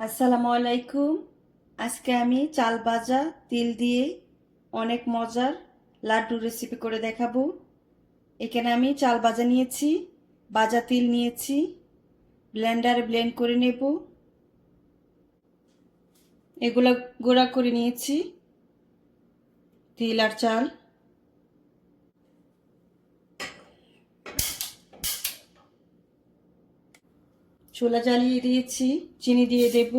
আসসালামু আলাইকুম। আজকে আমি চাল ভাজা, তিল দিয়ে অনেক মজার লাড্ডু রেসিপি করে দেখাবো। এখানে আমি চাল ভাজা নিয়েছি, ভাজা তিল নিয়েছি, ব্লেন্ডারে ব্লেন্ড করে নেব। এগুলো গুঁড়া করে নিয়েছি, তিল আর চাল। ছোলা জ্বালিয়ে দিয়েছি, চিনি দিয়ে দেব।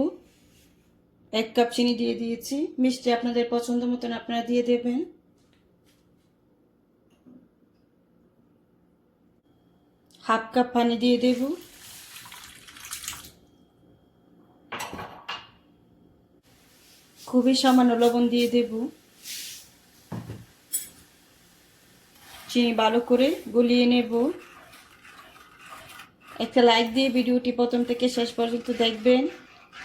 এক কাপ চিনি দিয়ে দিয়েছি। মিষ্টি আপনাদের পছন্দ মতন আপনারা দিয়ে দেবেন। হাফ কাপ পানি দিয়ে দেব। খুবই সামান্য লবণ দিয়ে দেব। চিনি ভালো করে গলিয়ে নেব। একটা লাইক দিয়ে ভিডিওটি প্রথম থেকে শেষ পর্যন্ত দেখবেন।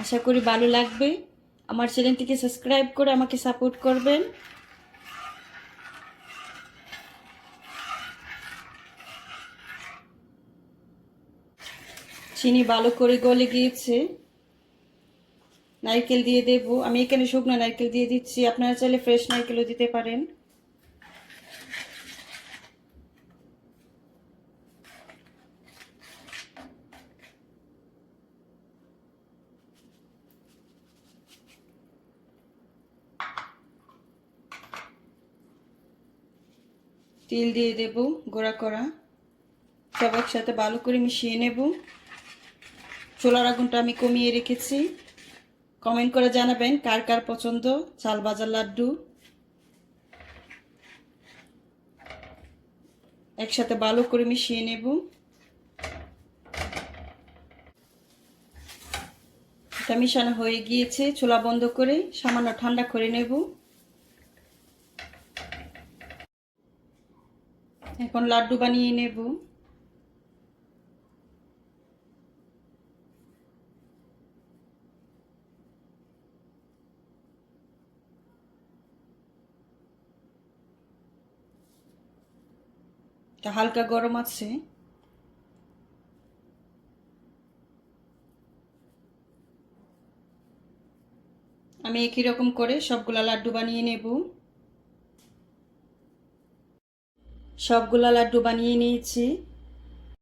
আশা করি ভালো লাগবে। আমার চ্যানেলটিকে সাবস্ক্রাইব করে আমাকে সাপোর্ট করবেন। চিনি ভালো করে গলে গিয়েছে। নারকেল দিয়ে দেব। আমি এখানে শুকনো নারকেল দিয়ে দিচ্ছি। আপনারা চাইলে ফ্রেশ নারকেলও দিতে পারেন। তিল দিয়ে দেব, গোড়া করা। সব একসাথে ভালো করে মিশিয়ে নেব। চোলার আগুনটা আমি কমিয়ে রেখেছি। কমেন্ট করে জানাবেন কার কার পছন্দ চাল বাজার লাড্ডু। একসাথে ভালো করে মিশিয়ে নেব। এটা মিশানো হয়ে গিয়েছে চোলা বন্ধ করে সামান্য ঠান্ডা করে নেব। এখন লাড্ডু বানিয়ে নেব। এটা হালকা গরম আছে। আমি একই রকম করে সবগুলা লাড্ডু বানিয়ে নেব। সবগুলা লাড্ডু বানিয়ে নিয়েছি।